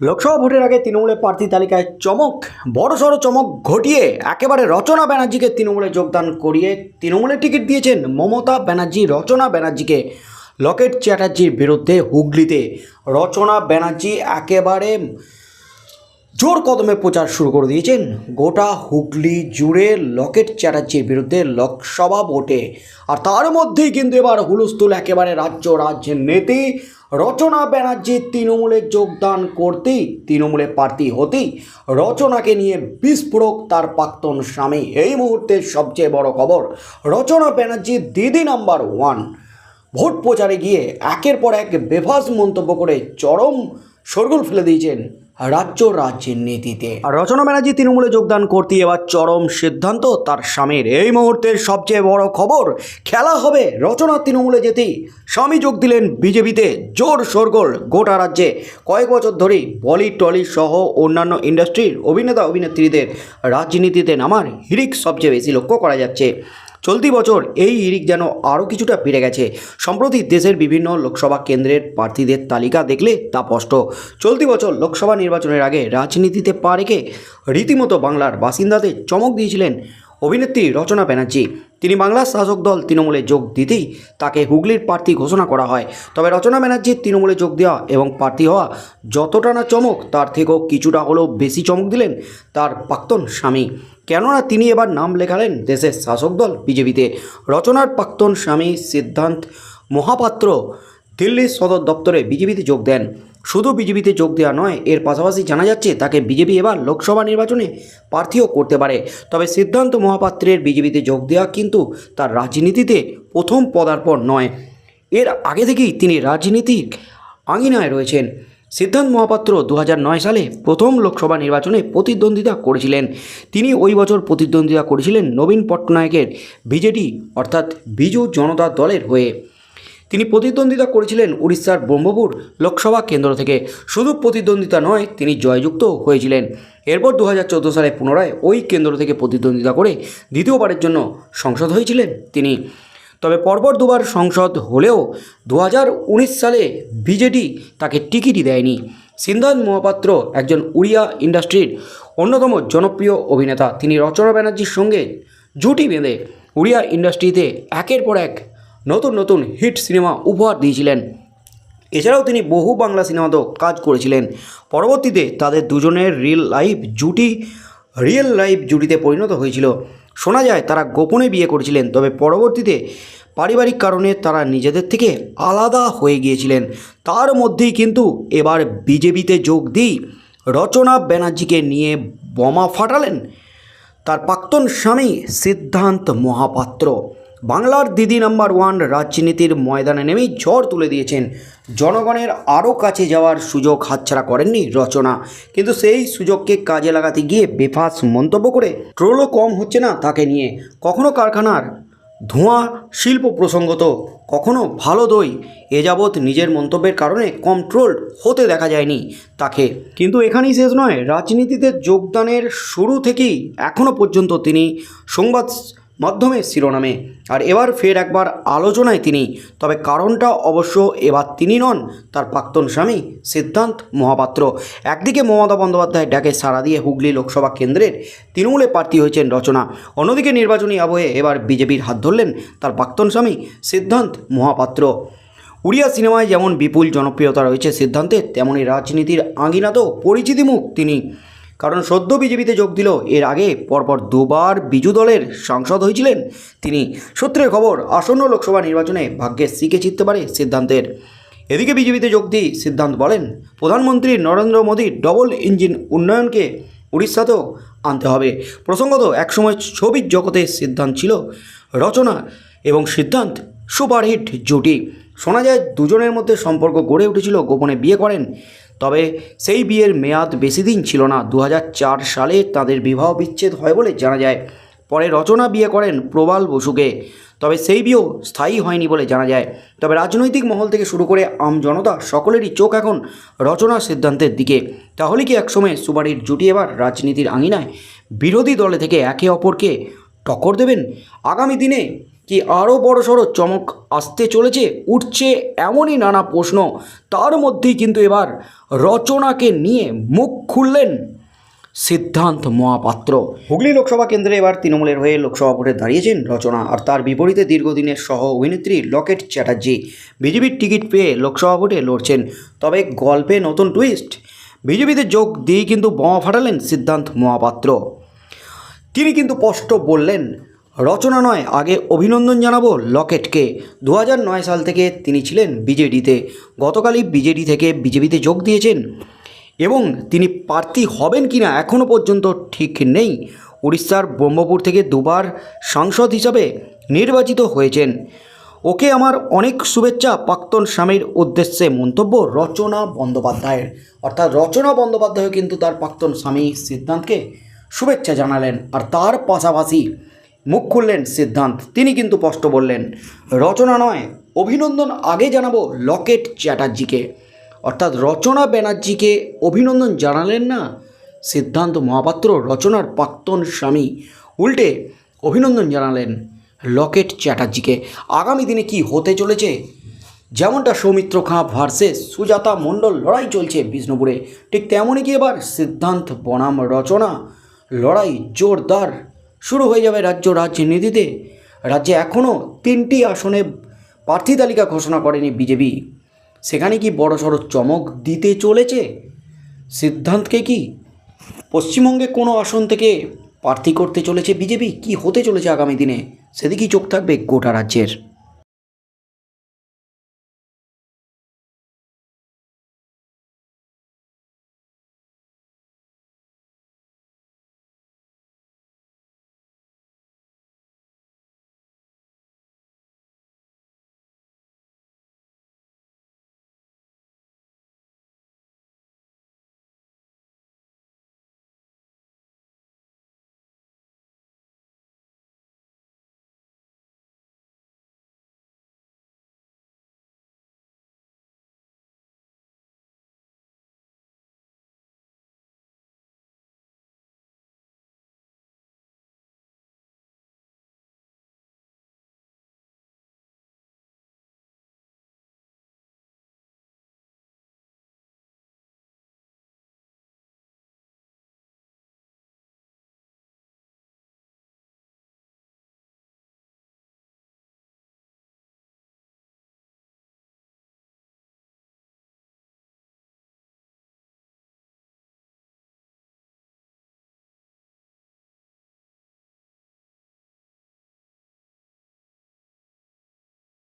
লোকসভা ভোটের আগে তৃণমূলের প্রার্থী তালিকায় চমক, বড়সড় চমক ঘটিয়ে একেবারে রচনা ব্যানার্জিকে তৃণমূলে যোগদান করিয়ে তৃণমূলে টিকিট দিয়েছেন মমতা ব্যানার্জি, রচনা ব্যানার্জিকে। লকেট চ্যাটার্জির বিরুদ্ধে হুগলিতে রচনা ব্যানার্জি একেবারে জোর কদমে প্রচার শুরু করে দিয়েছেন। গোটা হুগলি জুড়ে লকেট চ্যাটার্জির বিরুদ্ধে লোকসভা ভোটে। আর তার মধ্যেই কিন্তু এবার হুলস্থুল একেবারে রাজ্য রাজ্যের নেতি রচনা ব্যানার্জি তৃণমূলে যোগদান করতেই, তৃণমূলে প্রার্থী হতেই রচনাকে নিয়ে বিস্ফোরক তার প্রাক্তন স্বামী। এই মুহূর্তের সবচেয়ে বড় খবর, রচনা ব্যানার্জি দিদি নাম্বার ওয়ান। ভোট প্রচারে গিয়ে একের পর এক বেফাস মন্তব্য করে চরম সরগোল ফেলে দিয়েছেন রাজ্য রাজ্যের নীতিতে। আর রচনা ব্যানার্জি তৃণমূলে যোগদান করতে এবার চরম সিদ্ধান্ত তার স্বামীর। এই মুহূর্তের সবচেয়ে বড় খবর, খেলা হবে রচনা তৃণমূলে যেতেই। স্বামী যোগ দিলেন বিজেপিতে জোর সরগোল গোটা রাজ্যে। কয়েক বছর ধরেই বলি টলি সহ অন্যান্য ইন্ডাস্ট্রির অভিনেতা অভিনেত্রীদের রাজনীতিতে নামার হিরিক সবচেয়ে বেশি লক্ষ্য করা যাচ্ছে। চলতি বছর এই হিরিক যেন আরও কিছুটা বেড়ে গেছে। সম্প্রতি দেশের বিভিন্ন লোকসভা কেন্দ্রের প্রার্থীদের তালিকা দেখলে তা স্পষ্ট। চলতি বছর লোকসভা নির্বাচনের আগে রাজনীতিতে পা রেখে রীতিমতো বাংলার বাসিন্দাদের চমক দিয়েছিলেন অভিনেত্রী রচনা ব্যানার্জি। তিনি বাংলার শাসক দল তৃণমূলে যোগ দিতেই তাকে হুগলির প্রার্থী ঘোষণা করা হয়। তবে রচনা ব্যানার্জির তৃণমূলে যোগ দেওয়া এবং প্রার্থী হওয়া যতটা না চমক, তার থেকেও কিছুটা হলেও বেশি চমক দিলেন তার প্রাক্তন স্বামী। কেননা তিনি এবার নাম লেখালেন দেশের শাসক দল বিজেপিতে। রচনার প্রাক্তন স্বামী সিদ্ধান্ত মহাপাত্র দিল্লির সদর দপ্তরে বিজেপিতে যোগ দেন। শুধু বিজেপিতে যোগ দেওয়া নয়, এর পাশাপাশি জানা যাচ্ছে তাকে বিজেপি এবার লোকসভা নির্বাচনে প্রার্থীও করতে পারে। তবে সিদ্ধান্ত মহাপাত্রের বিজেপিতে যোগ দেওয়া কিন্তু তার রাজনীতিতে প্রথম পদার্পণ নয়। এর আগে থেকেই তিনি রাজনীতিক আঙিনায় রয়েছেন। সিদ্ধান্ত মহাপাত্র দু সালে প্রথম লোকসভা নির্বাচনে প্রতিদ্বন্দ্বিতা করেছিলেন। তিনি ওই বছর প্রতিদ্বন্দ্বিতা করেছিলেন নবীন পট্টনায়কের বিজেডি, অর্থাৎ বিজু জনতা দলের হয়ে। তিনি প্রতিদ্বন্দ্বিতা করেছিলেন উড়িষ্যার ব্রহ্মপুর লোকসভা কেন্দ্র থেকে। শুধু প্রতিদ্বন্দ্বিতা নয়, তিনি জয়যুক্ত হয়েছিলেন। এরপর দু হাজার চোদ্দ সালে পুনরায় ওই কেন্দ্র থেকে প্রতিদ্বন্দ্বিতা করে দ্বিতীয়বারের জন্য সংসদ হয়েছিলেন তিনি। তবে পরপর দুবার সংসদ হলেও দু হাজার উনিশ সালে বিজেডি তাকে টিকিটই দেয়নি। সিদ্ধান্ত মহাপাত্র একজন উড়িয়া ইন্ডাস্ট্রির অন্যতম জনপ্রিয় অভিনেতা। তিনি রচনা ব্যানার্জির সঙ্গে জুটি বেঁধে উড়িয়া ইন্ডাস্ট্রিতে একের পর এক নতুন নতুন হিট সিনেমা উপহার দিয়েছিলেন। এছাড়াও তিনি বহু বাংলা সিনেমাতেও কাজ করেছিলেন। পরবর্তীতে তাদের দুজনের রিয়েল লাইফ জুটি রিয়েল লাইফ জুটিতে পরিণত হয়েছিল। শোনা যায় তারা গোপনে বিয়ে করেছিলেন, তবে পরবর্তীতে পারিবারিক কারণে তারা নিজেদের থেকে আলাদা হয়ে গিয়েছিলেন। তার মধ্যেই কিন্তু এবার বিজেপিতে যোগ দিই রচনা ব্যানার্জিকে নিয়ে বোমা ফাটালেন তার প্রাক্তন স্বামী সিদ্ধান্ত মহাপাত্র। বাংলার দিদি নাম্বার ওয়ান রাজনীতির ময়দানে নেমেই ঝড় তুলে দিয়েছেন। জনগণের আরও কাছে যাওয়ার সুযোগ হাতছাড়া করেননি রচনা। কিন্তু সেই সুযোগকে কাজে লাগাতে গিয়ে বেফাস মন্তব্য করে ট্রোলও কম হচ্ছে না তাকে নিয়ে। কখনো কারখানার ধোঁয়া শিল্প প্রসঙ্গত, কখনো ভালো দই, এ যাবৎ নিজের মন্তব্যের কারণে কন্ট্রোল হতে দেখা যায়নি তাকে। কিন্তু এখানেই শেষ নয়, রাজনীতিতে যোগদানের শুরু থেকেই এখনও পর্যন্ত তিনি সংবাদ মাধ্যমে শিরোনামে। আর এবার ফের একবার আলোচনায় তিনি। তবে কারণটা অবশ্য এবার তিনি নন, তার প্রাক্তন স্বামী সিদ্ধান্ত মহাপাত্র। একদিকে মমতা বন্দ্যোপাধ্যায় ডাকে সাড়া দিয়ে হুগলি লোকসভা কেন্দ্রের তৃণমূলে প্রার্থী হয়েছেন রচনা। অন্যদিকে নির্বাচনী আবহে এবার বিজেপির হাত ধরলেন তার প্রাক্তন স্বামী সিদ্ধান্ত মহাপাত্র। উড়িয়া সিনেমায় যেমন বিপুল জনপ্রিয়তা রয়েছে সিদ্ধান্তের তেমনই রাজনীতির আঙিনাতেও পরিচিতি মুখ তিনি। কারণ সদ্য বিজেপিতে যোগ দিল। এর আগে পরপর দুবার বিজু দলের সাংসদ হয়েছিলেন তিনি। সূত্রের খবর, আসন্ন লোকসভা নির্বাচনে ভাগ্যে শিখে চিনতে পারে সিদ্ধান্তের। এদিকে বিজেপিতে যোগ দিয়ে সিদ্ধান্ত বলেন, প্রধানমন্ত্রী নরেন্দ্র মোদীর ডবল ইঞ্জিন উন্নয়নকে উড়িষ্যাতেও আনতে হবে। প্রসঙ্গত, একসময় ছবির জগতে সিদ্ধান্ত ছিল রচনা এবং সিদ্ধান্ত সুপারহিট জুটি। শোনা যায়, দুজনের মধ্যে সম্পর্ক গড়ে উঠেছিল, গোপনে বিয়ে করেন তবে সেই বিয়ের মেয়াদ বেশি দিন ছিল না। দু হাজার চার সালে তাদের বিবাহ বিচ্ছেদ হয় বলে জানা যায়। পরে রচনা বিয়ে করেন প্রবাল বসুকে। তবে সেই বিয়েও স্থায়ী হয়নি বলে জানা যায়। তবে রাজনৈতিক মহল থেকে শুরু করে আম জনতা সকলেরই চোখ এখন রচনা সিদ্ধান্তের দিকে। তাহলে কি একসময় সুবারির জুটি এবার রাজনীতির আঙিনায়? বিরোধী দলে থেকে একে অপরকে টক্কর দেবেন? আগামী দিনে কি আরও বড় সড়ো চমক আসতে চলেছে? উঠছে এমনই নানা প্রশ্ন। তার মধ্যেই কিন্তু এবার রচনাকে নিয়ে মুখ খুললেন সিদ্ধান্ত মহাপাত্র। হুগলি লোকসভা কেন্দ্রে এবার তৃণমূলের হয়ে লোকসভা ভোটে দাঁড়িয়েছেন রচনা। আর তার বিপরীতে দীর্ঘদিনের সহ অভিনেত্রী লকেট চ্যাটার্জি। বিজেপির টিকিট পেয়ে লোকসভা ভোটে লড়ছেন। তবে গল্পে নতুন টুইস্ট বিজেপিতে যোগ দিয়েই কিন্তু বোমা ফাটালেন সিদ্ধান্ত মহাপাত্র। তিনি কিন্তু স্পষ্ট বললেন রচনা নয়, আগে অভিনন্দন জানাব লকেটকে। দু নয় সাল থেকে তিনি ছিলেন বিজেডিতে। গতকালই বিজেডি থেকে বিজেপিতে যোগ দিয়েছেন। এবং তিনি প্রার্থী হবেন কিনা এখনও পর্যন্ত ঠিক নেই। উড়িষ্যার ব্রহ্মপুর থেকে দুবার সাংসদ হিসাবে নির্বাচিত হয়েছেন। ওকে আমার অনেক শুভেচ্ছা, প্রাক্তন স্বামীর উদ্দেশ্যে মন্তব্য রচনা বন্দ্যোপাধ্যায়ের। অর্থাৎ রচনা বন্দ্যোপাধ্যায় কিন্তু তার প্রাক্তন স্বামী সিদ্ধান্তকে শুভেচ্ছা জানালেন। আর তার পাশাপাশি মুখ খুললেন সিদ্ধান্ত। তিনি কিন্তু স্পষ্ট বললেন, রচনা নয়, অভিনন্দন আগে জানাব লকেট চ্যাটার্জিকে। অর্থাৎ রচনা ব্যানার্জিকে অভিনন্দন জানালেন না, সিদ্ধান্ত মহাপাত্র রচনার প্রাক্তন স্বামী উল্টে অভিনন্দন জানালেন লকেট চ্যাটার্জিকে। আগামী দিনে কি হতে চলেছে? যেমনটা সৌমিত্র খাঁ ভার্সেস সুজাতা মণ্ডল লড়াই চলছে বিষ্ণুপুরে, ঠিক তেমনই কি এবার সিদ্ধান্ত বনাম রচনা? লড়াই জোরদার। শুরু হয়ে যাবে রাজ্য রাজনীতিতে। রাজ্যে এখনও তিনটি আসনে প্রার্থী তালিকা ঘোষণা করেনি বিজেপি। সেখানে কি বড়সড় চমক দিতে চলেছে? সিদ্ধান্তকে কি পশ্চিমবঙ্গে কোনো আসন থেকে প্রার্থী করতে চলেছে বিজেপি? কি হতে চলেছে আগামী দিনে? সেদিকেই চোখ থাকবে গোটা রাজ্যের।